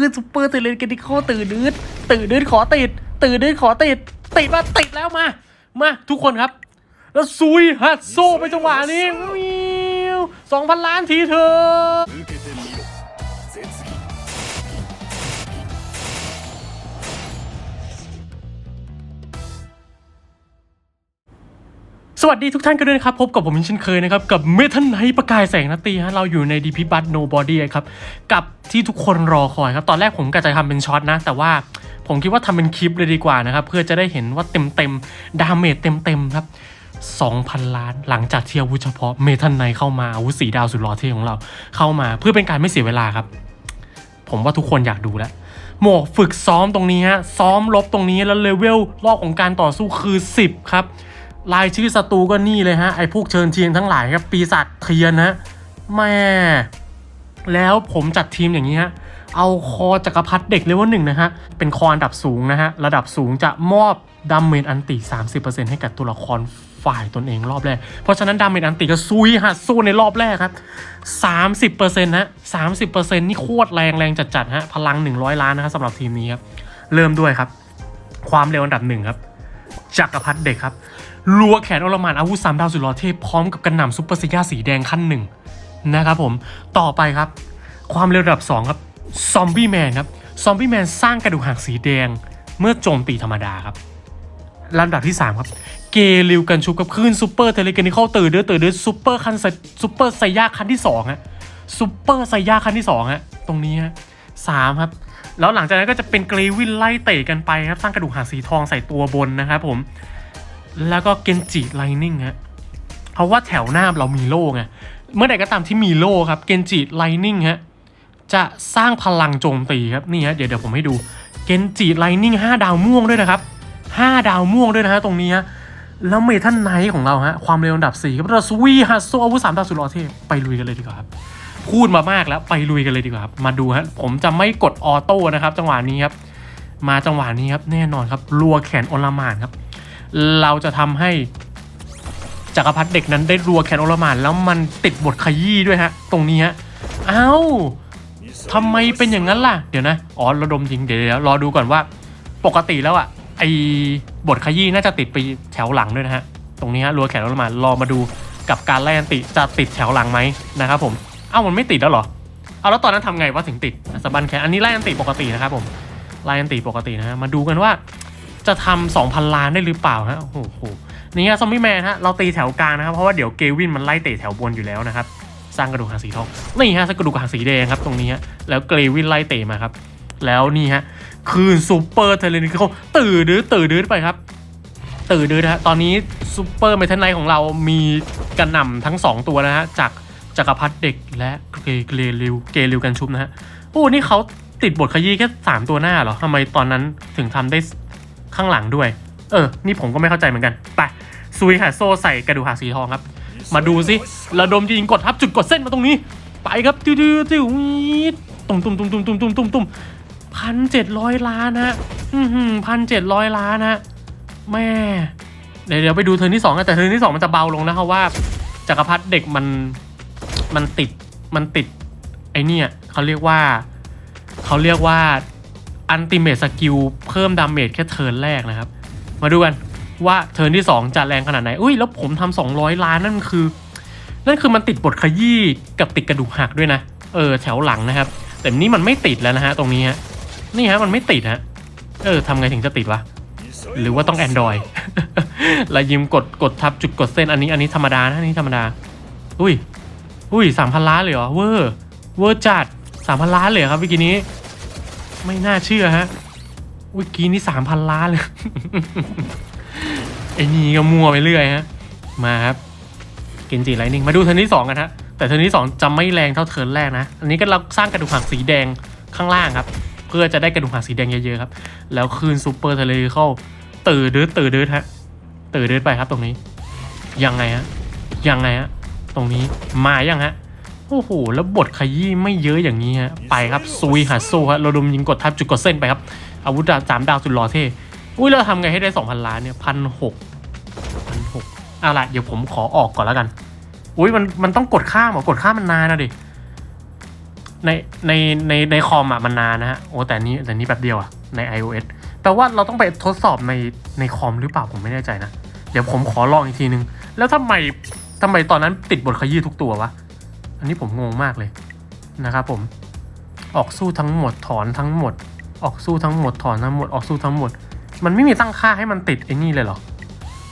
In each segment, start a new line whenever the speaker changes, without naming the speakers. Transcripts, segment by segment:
ขึ้นซูเปอร์เทเลนกันดิโคตื่นนืดตื่นนืดขอติด ตื่นนืดขอติด ติดมาติดแล้วมา มา ทุกคนครับ แล้วซุยฮัตโซไปจังหวะนี้สองพันล้านทีเธอ สวัสดีทุกท่านกันด้วยนะครับ พบกับผมเช่นเคยนะครับ กับเมทัลไนประกายแสงนาตีฮะเราอยู่ในดีพิบัตโนบอดี้ครับ กับที่ทุกคนรอคอยครับ ตอนแรกผมกะจะทำเป็นช็อตนะ แต่ว่าผมคิดว่าทำเป็นคลิปเลยดีกว่านะครับ เพื่อจะได้เห็นว่าเต็มเต็มดาเมจเต็มเต็มครับ 2,000 ล้านหลังจากที่อาวุธเฉพาะเมทัลไนเข้ามาอาวุธสีดาวสุดหล่อเท่ของเราเข้ามาเพื่อเป็นการไม่เสียเวลาครับ ผมว่าทุกคนอยากดูแล้วหมวกฝึกซ้อมตรงนี้ฮะซ้อมลบตรงนี้แล้วเลเวลรอบของการต่อสู้คือ 10 ครับ รายชื่อศัตรูก็นี่เลยฮะไอ้พวกเชิญเทียนทั้งหลายครับปีศาจเทียนนะแม่แล้วผมจัดทีมอย่างนี้ฮะเอาคอจักรพรรดิเด็กเลเวลหนึ่งนะฮะเป็นคออันดับสูงนะฮะระดับสูงจะมอบดาเมจอันติ 30%ให้กับตัวละครฝ่ายตนเองรอบแรก เพราะฉะนั้นดาเมจอันติก็ซุยฮะสู้ในรอบแรกครับ 30%นะ30%นี่โคตรแรงแรงจัดๆฮะพลัง 100 ล้านนะครับสำหรับทีมนี้ครับ เริ่มด้วยครับ ความเร็วอันดับหนึ่งครับจักรพรรดิเด็กครับ รัวแขนอลมานอาวุธสามดาวสุดหล่อเทพพร้อมกับกระหน่ำซุปเปอร์ซิยาสีแดงขั้นหนึ่งนะครับผมต่อไปครับ ความเร็วระดับ 2 ครับซอมบี้แมนครับซอมบี้แมนสร้างกระดูกหักสีแดงเมื่อโจมตีธรรมดาครับลำดับที่ 3 ครับ เกลิวกันชุบกับคลื่นซูเปอร์เทเลเกนิคอลตื่นเดือดตื่นเดือดซูเปอร์คันไซซูเปอร์ไซย่าคันที่2ฮะซูเปอร์ไซย่าคันที่2ฮะตรงนี้ฮะสามครับ แล้วหลังจากนั้นก็จะเป็นเกรวินไล่เตะกันไปครับ สร้างกระดูกหางสีทองใส่ตัวบนนะครับผม แล้วก็เกนจิไลนิ่งฮะเพราะว่าแถวหน้าเรามีโล่ไงเมื่อใดก็ตามที่มีโล่ครับเกนจิไลนิ่งฮะจะสร้างพลังโจมตีครับนี่ฮะเดี๋ยวเดี๋ยวผมให้ดูเกนจิไลนิ่ง5ดาวม่วงด้วยนะครับ5ดาวม่วงด้วยนะฮะตรงนี้ฮะแล้วเมทัลไนท์ของเราฮะความเร็วอันดับ4ครับเราสวีฮัสโซอาวุธสามดาวสุดหล่อเทพไปลุยกันเลยดีกว่าครับพูดมามากแล้วไปลุยกันเลยดีกว่าครับมาดูฮะผมจะไม่กดออโต้นะครับ จังหวะนี้ครับมาจังหวะนี้ครับแน่นอนครับรัวแขนอลมานครับ เราจะทำให้จักรพรรดิเด็กนั้นได้รัวแขนอลมานแล้วมันติดบทขยี้ด้วยฮะ ตรงนี้ฮะเอ้าทำไมเป็นอย่างนั้นล่ะ เดี๋ยวนะ อ๋อระดมจริง เดี๋ยวรอดูก่อนว่า ปกติแล้วอะไอบทขยี้น่าจะติดไปแถวหลังด้วยนะฮะ ตรงนี้ฮะรัวแขนอลมานรอมาดูกับการไล่อันติจะติดแถวหลังไหมนะครับผม เอ้ามันไม่ติดแล้วเหรอ เอาแล้วตอนนั้นทำไงว่าถึงติดสะบันแขนอันนี้ไล่อันติปกตินะครับผมไล่อันติปกตินะฮะ มาดูกันว่า จะทำสองพันล้านได้หรือเปล่าฮะโอ้โหนี่ฮะซอมบี้แมนฮะเราตีแถวกลางนะครับ เพราะว่าเดี๋ยวเกวินมันไล่เตะแถวบนอยู่แล้วนะครับ สร้างกระดูกหางสีทองนี่ฮะสร้างกระดูกหางสีแดงครับตรงนี้ฮะแล้วเกวินไล่เตะมาครับ แล้วนี่ฮะคืนซูเปอร์เทเลนิคเขาตื่นดื้อตื่นดื้อไปครับ ตื่นดื้อนะฮะตอนนี้ซูเปอร์เมทัลไนของเรามีกระหน่ำทั้ง 2 ตัวนะฮะจากจักรพรรดิเด็กและเกเกลิวเกเรลิวกันชุบนะฮะโอ้นี่เขาติดบทขยี้แค่3ตัวหน้าเหรอทำไมตอนนั้นถึงทำได้ ข้างหลังด้วย เออ นี่ผมก็ไม่เข้าใจเหมือนกัน ไปซุยค่ะโซใส่กระดูกหาสีทองครับ มาดูสิระดมยิงกดทับจุดกดเส้นมาตรงนี้ ไปครับติ้วติ้วติ้วตุ่มตุ่มตุ่มตุ่มตุ่มตุ่มตุ่มตุ่มพันเจ็ดร้อยล้านฮะ อืมพันเจ็ดร้อยล้านฮะ แม่ เดี๋ยวเดี๋ยวไปดูเทิร์นที่สองกันแต่เทิร์นที่สองมันจะเบาลงนะเพราะว่าจักรพรรดิเด็กมันมันติดมันติดไอเนี่ยเขาเรียกว่าเขาเรียกว่า อันติเม e สกิลเพิ่มดาเมจแค่เทิร์นแรกนะครับ มาดูกันว่าเทิร์นที่ 2 จะแรงขนาดไหน อุ้ยแล้วผมทำ200 ล้านนั่นคือ นั่นคือมันติดบทขยี้กับติดกระดูกหักด้วยนะ เออแถวหลังนะครับ แต่นี่มันไม่ติดแล้วนะฮะตรงนี้ฮะ นี่ฮะมันไม่ติดฮะ เออทำไงถึงจะติดวะ หรือว่าต้อง Android แล้วยิมกดกดทับจุดกดเส้นอันนี้อันนี้ธรรมดานะอันนี้ธรรมดา อุ้ย อุ้ยสามพันล้านเลยเหรอเวอร์ เวอร์จัดสามพันล้านเลยครับเมื่อกี้นี้ ไม่น่าเชื่อฮะเมื่อกี้นี้สามพันล้านเลยไอ้นี่ก็มัวไปเรื่อยฮะ มาครับเกนจิไลนิ่งมาดูเทิร์นที่สองกันฮะ แต่เทิร์นที่สองจะไม่แรงเท่าเทิร์นแรกนะ อันนี้ก็เราสร้างกระดูกหางสีแดงข้างล่างครับ เพื่อจะได้กระดูกหางสีแดงเยอะๆครับ แล้วคืนซูเปอร์ทะเลเข้าตื่นดื้อตื่นดื้อฮะ ตื่นดื้อไปครับตรงนี้ ยังไงฮะ ยังไงฮะ ตรงนี้มายังฮะ โอ้โห แล้วบทขยี้ไม่เยอะอย่างนี้ฮะ ไปครับซุยหัดโซ่ฮะเราดมยิงกดทับจุดกดเส้นไปครับ อาวุธดาบสามดาวสุดหล่อเท่ อุ้ยเราทำไงให้ได้สองพันล้านเนี่ยพันหกพันหกเอาละเดี๋ยวผมขอออกก่อนแล้วกัน อุ้ยมันมันต้องกดข้ามเหรอกดข้ามมันนานนะดิ ในในในในคอมอะมันนานนะฮะ โอ้แต่นี้แต่นี้แบบเดียวอะใน iOS แปลว่าเราต้องไปทดสอบในในคอมหรือเปล่าผมไม่แน่ใจนะ เดี๋ยวผมขอลองอีกทีนึง แล้วทำไมทำไมตอนนั้นติดบทขยี้ทุกตัววะ อันนี้ผมงงมากเลยนะครับผม ออกสู้ทั้งหมดถอนทั้งหมด ออกสู้ทั้งหมดถอนทั้งหมดออกสู้ทั้งหมด มันไม่มีตั้งค่าให้มันติดไอ้นี่เลยเหรอ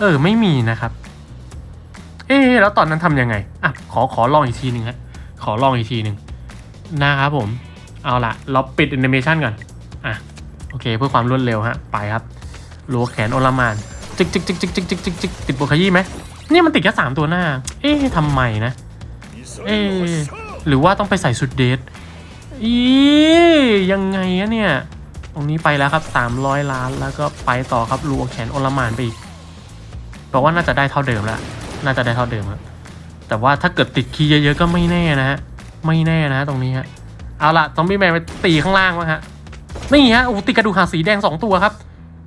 เออ ไม่มีนะครับ เอ๊แล้วตอนนั้นทํำยังไง อะ ขอขอลองอีกทีหนึ่งฮะ ขอลองอีกทีหนึ่งนะครับผม เอาละเราปิดแอนิเมชันก่อน อะ โอเค เพื่อความรวดเร็วฮะ ไปครับรัวแขนโอลามานจิกจิกจิกจิกจิกจิกจิกติดบุคยีไหมนี่มันติดแค่สามตัวหน้า เอ๊ะทำไมนะ เอ๊ะหรือว่าต้องไปใส่สุดเดทอียังไงอะเนี่ย ตรงนี้ไปแล้วครับ 300 ล้านแล้วก็ไปต่อครับรัวแขนโอลมานไปอีกบอกว่าน่าจะได้เท่าเดิมแล้วน่าจะได้เท่าเดิมครับแต่ว่าถ้าเกิดติดคีย์เยอะๆก็ไม่แน่นะฮะไม่แน่นะตรงนี้ฮะเอาละซอมบี้แมนไปตีข้างล่างมั้งฮะนี่ฮะโอ้ติดกระดูกหางสีแดงสองตัวครับ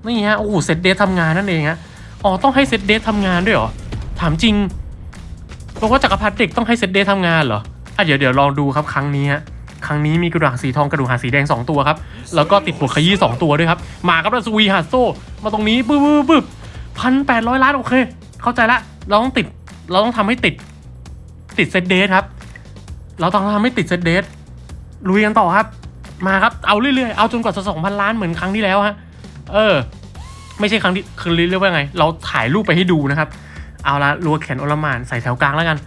นี่ฮะโอ้เซตเดททำงานนั่นเองฮะอ๋อต้องให้เซตเดททำงานด้วยเหรอถามจริง บอกว่าจักรพรรดิเด็กต้องให้เซตเดททำงานเหรออะเดี๋ยวเดี๋ยวลองดูครับครั้งนี้ฮะครั้งนี้มีกระดูกหางสีทองกระดูกหางสีแดงสองตัวครับ แล้วก็ติดบทขยี้สองตัวด้วยครับ มาครับแล้วสวีฮาโซมาตรงนี้ปึ๊บปึ๊บปึ๊บพันแปดร้อยล้านโอเค เข้าใจละ เราต้องติด เราต้องทำให้ติด ติดเซตเดทครับ เราต้องทำให้ติดเซตเดทลุยกันต่อครับ มาครับ เอาเรื่อยๆ เอาจนกว่าจะสองพันล้านเหมือนครั้งที่แล้วฮะ เออ ไม่ใช่ครั้งที่คือเรียกว่าไง เราถ่ายรูปไปให้ดูนะครับ เอาละรัวแขนโอลหมานใส่แถวกลางแล้วกัน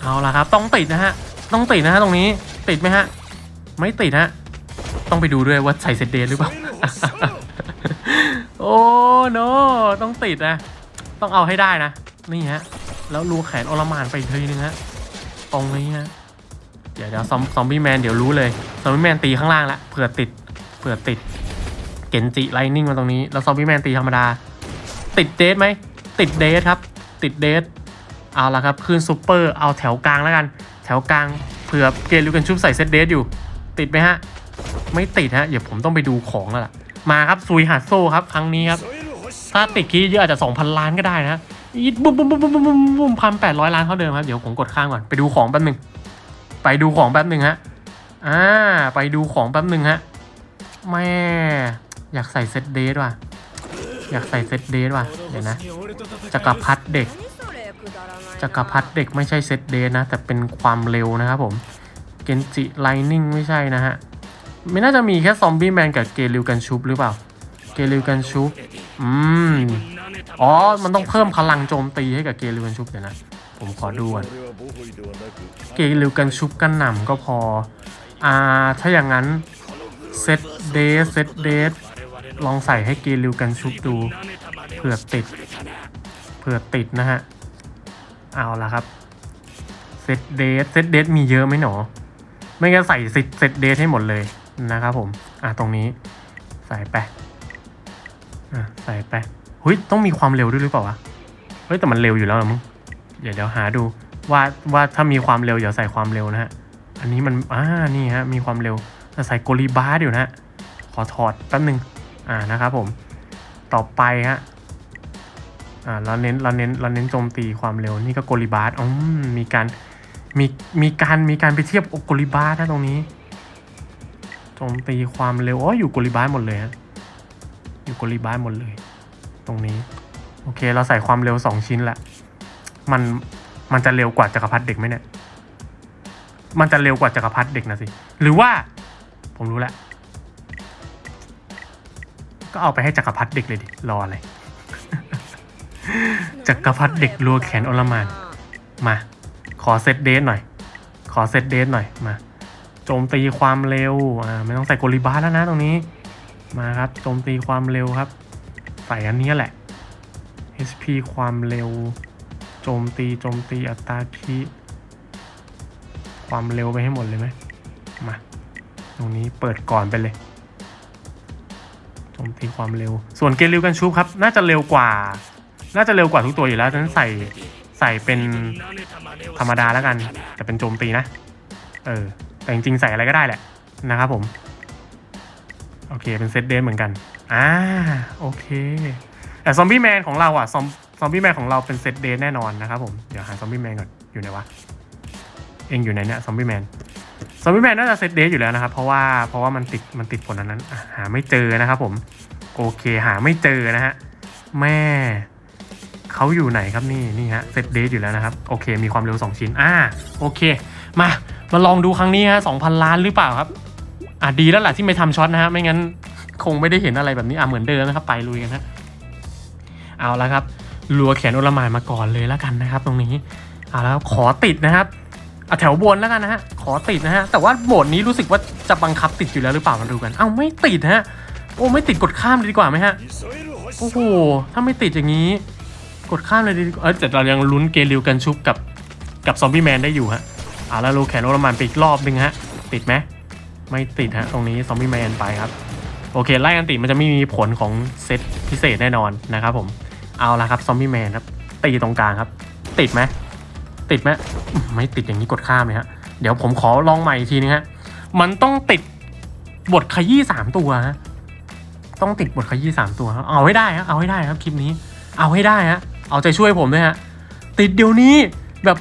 เอาละครับ ต้องติดนะฮะ ต้องติดนะฮะตรงนี้ ติดไหมฮะ ไม่ติดฮะ ต้องไปดูด้วยว่าใส่เซตเดทหรือเปล่า โอ้โนต้องติดนะ ต้องเอาให้ได้นะ นี่ฮะ แล้วรัวแขนโอลหมานไปอีกทีนึงฮะ ตรงนี้ฮะ เดี๋ยวเดี๋ยวซอมซอมบี้แมนเดี๋ยวรู้เลย ซอมบี้แมนตีข้างล่างละ เผื่อติด เผื่อติด เกนจิไลนิ่งมาตรงนี้ แล้วซอมบี้แมนตีธรรมดา ติดเดทไหม ติดเดทครับ ติดเดทเอาละครับขึ้นซูเปอร์เอาแถวกลางแล้วกัน แถวกลางเผื่อเกลิวกันชุบใส่เซตเดทอยู่ ติดไหมฮะ ไม่ติดฮะเดี๋ยวผมต้องไปดูของแล้วล่ะ มาครับซุยหาโซ่ครับครั้งนี้ครับ ถ้าติดคีเยอะอาจจะสองพันล้านก็ได้นะอีบุ้มบุ้มบุ้มบุ้มบุ้มบุ้มพันแปดร้อยล้านเท่าเดิมครับ เดี๋ยวผมกดข้างก่อน ไปดูของแป๊บหนึ่งไปดูของแป๊บหนึ่งฮะอ่าไปดูของแป๊บหนึ่งฮะแม่อยากใส่เซตเดทว่ะ อยากใส่เซตเดทว่ะ เดี๋ยวนะจักรพรรดิเด็กจักรพรรดิเด็กไม่ใช่เซตเดทนะ แต่เป็นความเร็วนะครับผม เกนจิไลนิ่งไม่ใช่นะฮะ ไม่น่าจะมีแค่ซอมบี้แมนกับเกลิวกันชุบหรือเปล่า เกลิวกันชุบ อืม อ๋อ มันต้องเพิ่มพลังโจมตีให้กับเกลิวกันชุบเดี๋ยวนะ ผมขอดูก่อนเกลิวกันชุบกันหน่ำก็พอ อ่า ถ้าอย่างนั้นเซตเดสเซตเดส ลองใส่ให้เกลิวกันชุบดูเผื่อติดเผื่อติดนะฮะ เอาละครับเซตเดสเซตเดสมีเยอะไหมหนอ ไม่งั้นใส่เซตเดสให้หมดเลยนะครับผม อะตรงนี้ใส่ไปอะใส่ไปเฮ้ยต้องมีความเร็วด้วยหรือเปล่าวะเฮ้ยแต่มันเร็วอยู่แล้วหรอมึงเดี๋ยวเดี๋ยวหาดูว่าว่าถ้ามีความเร็วเดี๋ยวใส่ความเร็วนะฮะ อันนี้มันอ่านี่ฮะมีความเร็วแต่ใส่โกลีบาร์อยู่นะฮะขอถอดแป๊บนึง อ่านะครับผมต่อไปฮะอ่าเราเน้นเราเน้นเราเน้นโจมตีความเร็วนี่ก็โกลีบาร์อ๋อมีการมีมีการมีการไปเทียบโกลีบาร์นะตรงนี้โจมตีความเร็วอ๋ออยู่โกลีบาร์หมดเลยฮะอยู่โกลีบาร์หมดเลย ตรงนี้โอเค เราใส่ความเร็วสองชิ้นละมันมันจะเร็วกว่าจักรพรรดิเด็กไหมเนี่ย มันจะเร็วกว่าจักรพรรดิเด็กนะสิ หรือว่า ผมรู้แล้ว ก็เอาไปให้จักรพรรดิเด็กเลยดิ รออะไร จักรพรรดิเด็กรัวแขนอลมาน มา ขอเซตเดทหน่อย ขอเซตเดทหน่อย มา โจมตีความเร็ว อ่า ไม่ต้องใส่โกลิบาร์แล้วนะตรงนี้ มาครับ โจมตีความเร็วครับ ใส่อันนี้แหละ HP ความเร็ว โจมตี โจมตีอัตราคีความเร็วไปให้หมดเลยไหมมา ตรงนี้เปิดก่อนไปเลย จมตีความเร็ว ส่วนเกลิวกันชูปครับ น่าจะเร็วกว่า น่าจะเร็วกว่าทุกตัวอยู่แล้วฉะนั้นใส่ใส่เป็นธรรมดาแล้วกัน แต่เป็นโจมตีนะ เออ แต่จริงๆใส่อะไรก็ได้แหละนะครับผม โอเค เป็นเซตเดนเหมือนกัน อ่า โอเค แต่ซอมบี้แมนของเราอะ ซอมซอมบี้แมนของเราเป็นเซตเดย์แน่นอนนะครับผม เดี๋ยวหาซอมบี้แมนก่อน อยู่ไหนวะ เองอยู่ไหนเนี่ยซอมบี้แมน ซอมบี้แมนน่าจะเซตเดทอยู่แล้วนะครับ เพราะว่าเพราะว่ามันติดมันติดผลอันนั้นหาไม่เจอนะครับผม โอเคหาไม่เจอนะฮะแม่เขาอยู่ไหนครับนี่นี่ฮะเซตเดทอยู่แล้วนะครับ โอเค มีความเร็ว 2 ชิ้นอ่าโอเค มามาลองดูครั้งนี้ฮะสองพันล้านหรือเปล่าครับอะดีแล้วแหละที่ไม่ทำช็อตนะฮะไม่งั้นคงไม่ได้เห็นอะไรแบบนี้อะเหมือนเดิมนะครับ ไปลุยกันฮะเอาละครับรัวแขนโอลหมายมาก่อนเลยแล้วกันนะครับ ตรงนี้เอาแล้วขอติดนะครับ อะแถวบนแล้วกันนะฮะ ขอติดนะฮะ แต่ว่าโหมดนี้รู้สึกว่าจะบังคับติดอยู่แล้วหรือเปล่ามาดูกัน เอ้าไม่ติดฮะ โอ้ไม่ติดกดข้ามเลยดีกว่าไหมฮะ โอ้โห ถ้าไม่ติดอย่างนี้ กดข้ามเลยดีเออแต่เรายังลุ้นเกลิวกันชุบกับกับซอมบี้แมนได้อยู่ฮะ อะแล้วลูแขนโรมันไปอีกรอบนึงฮะ ติดไหมไม่ติดฮะ ตรงนี้ซอมบี้แมนไปครับ โอเคไล่กันติดมันจะไม่มีผลของเซตพิเศษแน่นอนนะครับผม เอาละครับซอมบี้แมนครับตีตรงกลางครับ ติดไหม ติดไหมไม่ติดอย่างนี้กดข้ามเลยฮะเดี๋ยวผมขอลองใหม่อีกทีนึงฮะมันต้องติดบทขยี้สามตัวฮะต้องติดบทขยี้สามตัว เอาให้ได้ฮะเอาให้ได้ครับคลิปนี้ เอาให้ได้ฮะเอาใจช่วยผมด้วยฮะติดเดี๋ยวนี้แบบ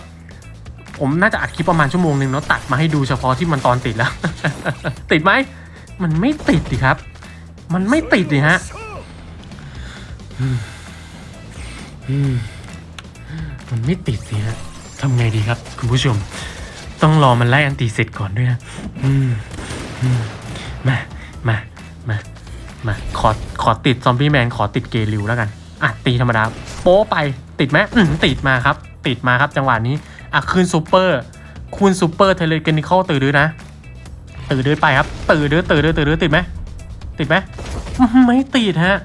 ผมน่าจะอัดคลิปประมาณชั่วโมงหนึ่งแล้วตัดมาให้ดูเฉพาะที่มันตอนติดแล้ว ติดไหมมันไม่ติดดิครับ มันไม่ติดดิฮะมันไม่ติดสิฮะ ทำไงดีครับ คุณผู้ชม ต้องรอมันไล่อันตีเสร็จก่อนด้วยนะอืมอืมมามามามาขอขอติดซอมบี้แมนขอติดเกลิวแล้วกันอะตีธรรมดาโป๊ไปติดไหมมติดมาครับ ติดมาครับจังหวะนี้อะคืนซูเปอร์คูณซูเปอร์เทเลเกนิคอลตื่นดื้อนะ ตื่นดื้อไปครับ ตื่นดื้อตื่นดื้อตื่นดื้อติดไหมติดไหมไม่ติดฮะ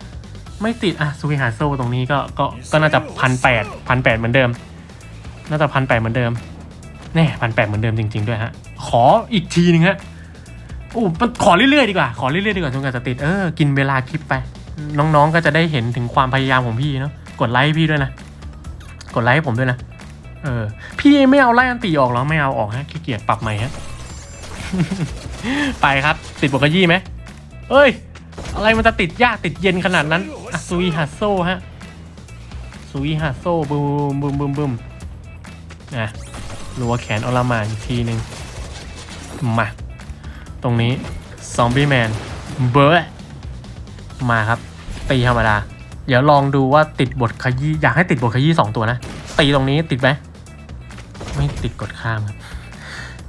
ไม่ติดอะสวีฮาโซตรงนี้ก็ก็ก็น่าจะพันแปดพันแปดเหมือนเดิม น่าจะพันแปดเหมือนเดิม แน่พันแปดเหมือนเดิมจริง ๆด้วยฮะ ขออีกทีหนึงฮะโอ้มันขอเรื่อยๆดีกว่า ขอเรื่อยๆดีกว่าจนกว่าจะติด เออ กินเวลาคลิปไป น้องๆ ก็จะได้เห็นถึงความพยายามของพี่เนาะ กดไลค์ให้พี่ด้วยนะ กดไลค์ให้ผมด้วยนะ เออ พี่ไม่เอาไล่อันตีออกหรอ ไม่เอาออกฮะ ขี้เกียจปรับใหม่ฮะ ไปครับ ติดบวกขยี้ไหมเอ้ย อะไรมันจะติดยากติดเย็นขนาดนั้น ซุยฮัสโซฮะ ซุยฮัสโซบูมบูมบูมบูม นะรัวแขนอลามาอีกทีหนึ่งมา ตรงนี้ซอมบี้แมนเบอร์มาครับ ตีธรรมดา เดี๋ยวลองดูว่าติดบทขยี้อยากให้ติดบทขยี้สองตัวนะ ตีตรงนี้ติดไหมไม่ติดกดข้ามครับ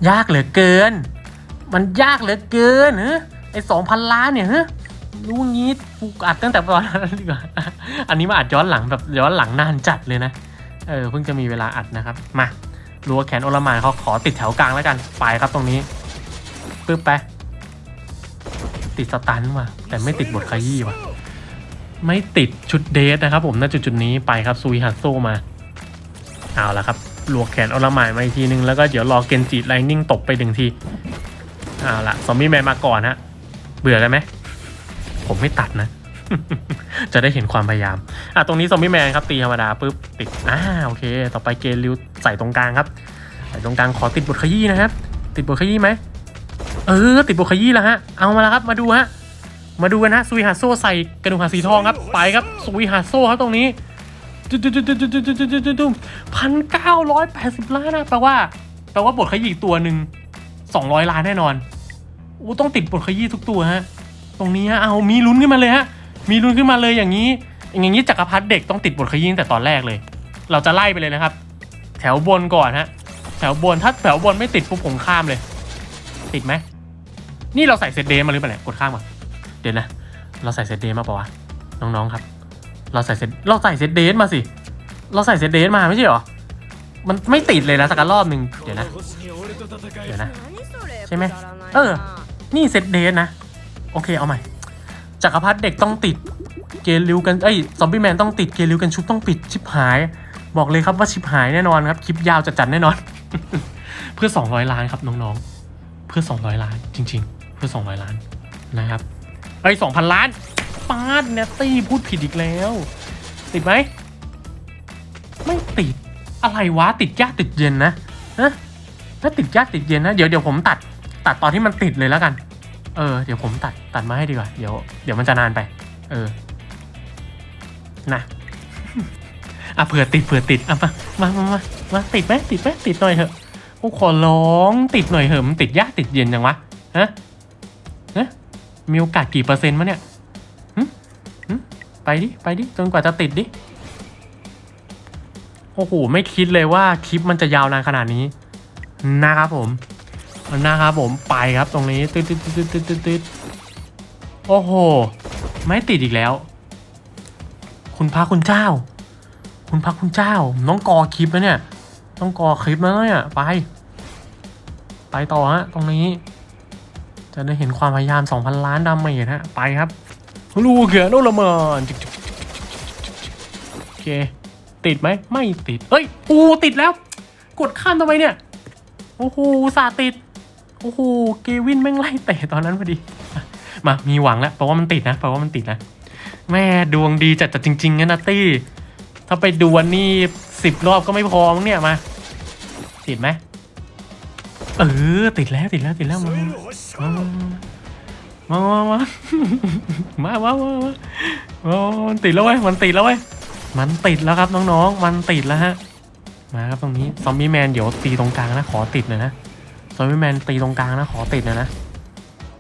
ยากเหลือเกิน มันยากเหลือเกินเฮ้ไอสองพันล้านเนี่ยเฮ้รู้งี้กูอัดตั้งแต่ตอนนั้นดีกว่า อันนี้มาอัดย้อนหลังแบบย้อนหลังนานจัดเลยนะ เออเพิ่งจะมีเวลาอัดนะครับ มารัวแขนโอลมานเขาขอติดแถวกลางแล้วกัน ไปครับตรงนี้ปึ๊บไป ติดสตันว่ะ แต่ไม่ติดบทขยี้ว่ะ ไม่ติดชุดเดทนะครับผมณจุดจุดนี้ไปครับซุยฮัตโซมา เอาละครับลวกแขนเอาละหมายมาอีกทีนึง แล้วก็เดี๋ยวรอเกนจิไลนิ่งตบไปหนึ่งที เอาละซอมบี้แมนมาก่อนฮะ เบื่อกันไหม ผมไม่ตัดนะ จะได้เห็นความพยายาม อะตรงนี้ซอมบี้แมนครับตีธรรมดาปุ๊บติด อ่าโอเค ต่อไปเกลิวใส่ตรงกลางครับ ใส่ตรงกลางขอติดบทขยี้นะครับ ติดบทขยี้ไหม เออ ติดบทขยี้แล้วฮะ เอามาแล้วครับ มาดูฮะ มาดูกันฮะซุยฮาโซใส่กระดูกหาสีทองครับ ไปครับซุยฮาโซครับตรงนี้พันเก้าร้อยแปดสิบล้านนะแปลว่าแปลว่าบทขยี้ตัวหนึ่งสองร้อยล้านแน่นอนโอ้ต้องติดบทขยี้ทุกตัวฮะ ตรงนี้ฮะ เอามีลุ้นขึ้นมาเลยฮะ มีลุ้นขึ้นมาเลยอย่างนี้ อย่างนี้จักรพรรดิเด็กต้องติดบทขยี้ตั้งแต่ตอนแรกเลย เราจะไล่ไปเลยนะครับ แถวบนก่อนฮะ แถวบนถ้าแถวบนไม่ติดปุ๊บผมข้ามเลย ติดไหมนี่เราใส่เซตเดย์มาหรือเปล่ากดข้ามก่อนเดี๋ยวนะ เราใส่เซตเดย์มาปะวะน้องๆครับ เราใส่เซตเราใส่เซตเดย์มาสิ เราใส่เซตเดย์มาไม่ใช่หรอมันไม่ติดเลยนะสักรอบหนึ่งเดี๋ยวนะ เดี๋ยวนะ
ใช่ไหม
เออ นี่เซตเดทนะ โอเคเอาใหม่ จักรพรรดิเด็กต้องติดเกลิวกัน เอ้ย ซอมบี้แมนต้องติดเกลิวกันชุบต้องปิดชิบหาย บอกเลยครับว่าชิบหายแน่นอนครับ คลิปยาวจัดๆแน่นอน เพื่อ 200 ล้านครับน้องๆ เพื่อ 200 ล้าน จริง ๆ เพื่อ 200 ล้านนะครับเอ้ย2,000 ล้านปาดเนตตี้พูดผิดอีกแล้ว ติดไหม ไม่ติด อะไรวะ ติดยากติดเย็นนะนะถ้าติดยากติดเย็นนะ เดี๋ยวเดี๋ยวผมตัด ตัดตอนที่มันติดเลยแล้วกัน เออ เดี๋ยวผมตัดตัดมาให้ดีกว่า เดี๋ยวเดี๋ยวมันจะนานไป เออ นะอะเผื่อติดเผื่อติดอะมามามามามาติดไหมติดไหมติดหน่อยเถอะโอ้ขอร้องติดหน่อยเหอะมันติดยากติดเย็นจังวะฮะฮะมีโอกาสกี่เปอร์เซ็นต์วะเนี่ยหึหึไปดิไปดิจนกว่าจะติดดิโอ้โหไม่คิดเลยว่าคลิปมันจะยาวนานขนาดนี้นะครับผม นะครับผมไปครับตรงนี้ตึ๊ดตึ๊ดตึ๊ดตึ๊ดตึ๊ดตึ๊ดโอ้โห ไม่ติดอีกแล้ว คุณพระคุณเจ้า คุณพระคุณเจ้าน้องกอคลิปแล้วเนี่ย ต้องกอคลิปแล้วเนี่ยไป ไปต่อฮะตรงนี้ จะได้เห็นความพยายาม 2,000 ล้านดาเมจฮะไปครับลูกเขือโนละเมอนโอเค ติดไหมไม่ติดเฮ้ย อูติดแล้ว กดข้ามทำไมเนี่ย โอ้โหสาติด โอ้โหเกวินแม่งไล่เตะตอนนั้นพอดี มามีหวังแล้วเพราะว่ามันติดนะเพราะว่ามันติดนะ แม่ดวงดีจัดจัดจริงๆนะนัตตี้ ถ้าไปดวนนี่สิบรอบก็ไม่พอมั้งเนี่ยมา ติดไหมเออติดแล้วติดแล้วติดแล้วมามามามามามามามามันติดแล้วเว้ยมันติดแล้วเว้ยมันติดแล้วครับน้องๆ มันติดแล้วฮะ มาครับตรงนี้ซอมบี้แมนเดี๋ยวตีตรงกลางนะขอติดหน่อยนะ ซอมบี้แมนตีตรงกลางนะ ขอติดนะนะ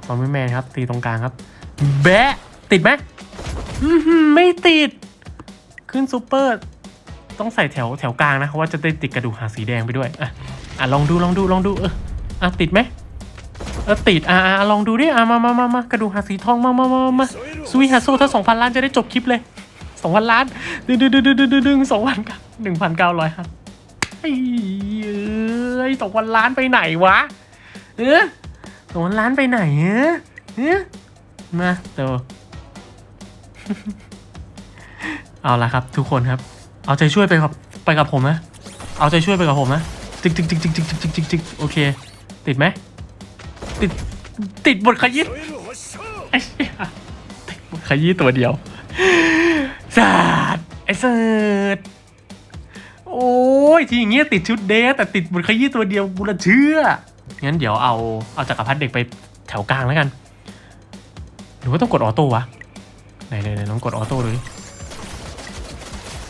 ซอมบี้แมนครับ ตีตรงกลางครับ แบะ ติดไหมไม่ติด ขึ้นซูเปอร์ ต้องใส่แถวแถวกลางนะ เพราะว่าจะได้ติดกระดูกหาสีแดงไปด้วย อะลองดูลองดูลองดูเอออะติดไหมเออติดอะลองดูดิอะมามามามากระดูกหาสีทองมามามามาซุยฮาโซ่ถ้าสองพันล้านจะได้จบคลิปเลยสองพันล้านดึงดึงดึงดึงดึงสองพันหนึ่งพันเก้าร้อยห้า เอ้ยตกวันล้านไปไหนวะเออตกวันล้านไปไหนเออเออมาตัวเอาละครับ ทุกคนครับ เอาใจช่วยไปกับไปกับผมนะเอาใจช่วยไปกับผมนะติ๊กติ๊กติ๊กติ๊กติ๊กติ๊กติ๊กติ๊โอเค ติดไหมติดติดบทขยี้ติดบทขยี้ตัวเดียวสาดไอ้เสิร์ โอ้ยทีอย่างเงี้ยติดชุดเดทแต่ติดบุญขยี้ตัวเดียวกูละเชื่อ งั้นเดี๋ยวเอาเอาจักรพรรดิเด็กไปแถวกลางแล้วกัน หรือว่าต้องกดออโต้วะ ไหนไหนลองกดออโต้ดูดิ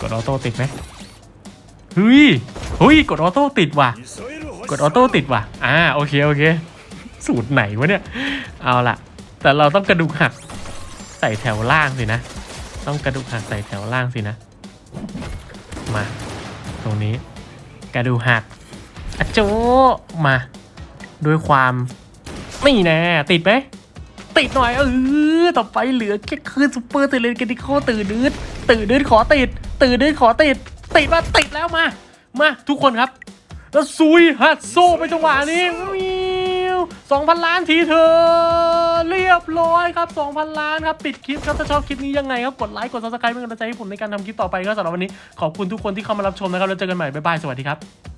กดออโต้ติดไหมเฮ้ยเฮ้ยกดออโต้ติดว่ะ กดออโต้ติดว่ะ อ่าโอเคโอเค สูตรไหนวะเนี่ย เอาละแต่เราต้องกระดูกหักใส่แถวล่างสินะ ต้องกระดูกหักใส่แถวล่างสินะ มา รงนี้ กระดูหักอโจมา ด้วยความนี่แน่ติดไหมติดหน่อยเออต่อไปเหลือแค่คืนซูเปอร์เทเลนกันดิคอตื่นนืดตื่นนืดขอติด ตื่นนืดขอติด ติดมาติดแล้วมา มาทุกคนครับ แล้วซุยฮัตโซ่ไปจังหวะนี้สองพันล้านทีเธอ ร้อยครับสองพันล้านครับ ปิดคลิปครับ ถ้าชอบคลิปนี้ยังไงครับ กดไลค์กดซับสไครป์เป็นกำลังใจให้ผมในการทำคลิปต่อไปก็สำหรับวันนี้ขอบคุณทุกคนที่เข้ามารับชมนะครับแล้วเจอกันใหม่บ๊ายบายสวัสดีครับ